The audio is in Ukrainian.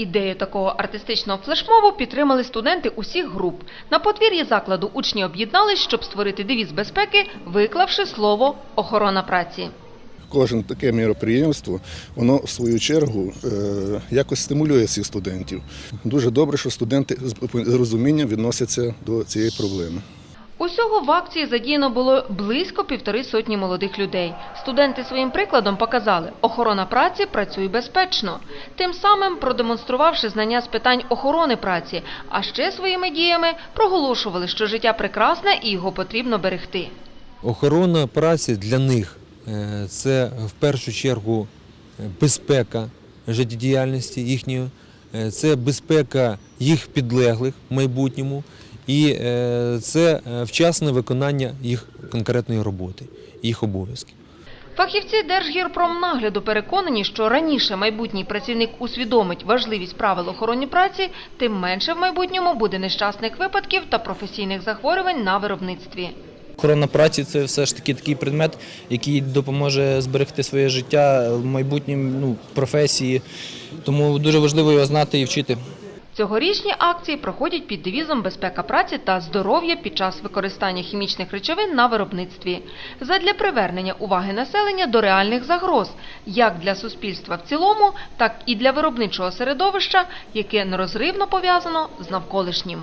Ідею такого артистичного флешмобу підтримали студенти усіх груп. На подвір'ї закладу учні об'єднались, щоб створити девіз безпеки, виклавши слово «охорона праці». Кожне таке міроприємство, воно в свою чергу е, якось стимулює цих студентів. Дуже добре, що студенти з розумінням відносяться до цієї проблеми. Усього в акції задіяно було близько півтори сотні молодих людей. Студенти своїм прикладом показали, охорона праці працює безпечно, тим самим продемонструвавши знання з питань охорони праці, а ще своїми діями проголошували, що життя прекрасне і його потрібно берегти. Охорона праці для них е, це в першу чергу безпека життєдіяльності їхньої, е, це безпека їх підлеглих в майбутньому і е, це е, вчасне виконання їх конкретної роботи, їх обов'язків. Фахівці Держгірпромнагляду переконані, що раніше майбутній працівник усвідомить важливість правил охорони праці, тим менше в майбутньому буде нещасних випадків та професійних захворювань на виробництві. Охорона праці це все ж таки такий предмет, який допоможе зберегти своє життя в майбутній ну, професії. Тому дуже важливо його знати і вчити. Цьогорічні акції проходять під девізом «Безпека праці та здоров'я під час використання хімічних речовин на виробництві» задля привернення уваги населення до реальних загроз як для суспільства в цілому, так і для виробничого середовища, яке нерозривно пов'язано з навколишнім.